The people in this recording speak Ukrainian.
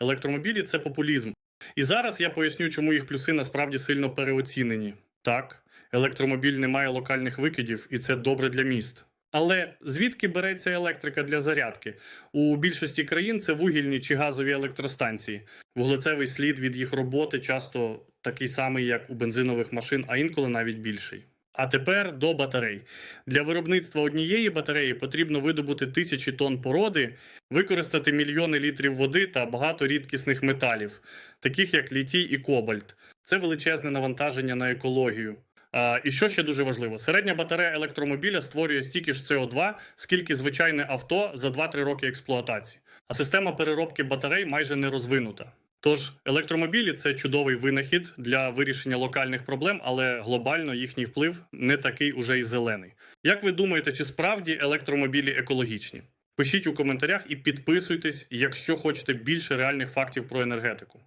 електромобілі це популізм. І зараз я поясню, чому їх плюси насправді сильно переоцінені. Так, електромобіль не має локальних викидів, і це добре для міст. Але звідки береться електрика для зарядки? У більшості країн це вугільні чи газові електростанції. Вуглецевий слід від їх роботи часто такий самий, як у бензинових машин, а інколи навіть більший. А тепер до батарей. Для виробництва однієї батареї потрібно видобути тисячі тонн породи, використати мільйони літрів води та багато рідкісних металів, таких як літій і кобальт. Це величезне навантаження на екологію. А, і що ще дуже важливо: середня батарея електромобіля створює стільки ж СО2, скільки звичайне авто за 2-3 роки експлуатації. А система переробки батарей майже не розвинута. Тож електромобілі це чудовий винахід для вирішення локальних проблем, але глобально їхній вплив не такий уже й зелений. Як ви думаєте, чи справді електромобілі екологічні? Пишіть у коментарях і підписуйтесь, якщо хочете більше реальних фактів про енергетику.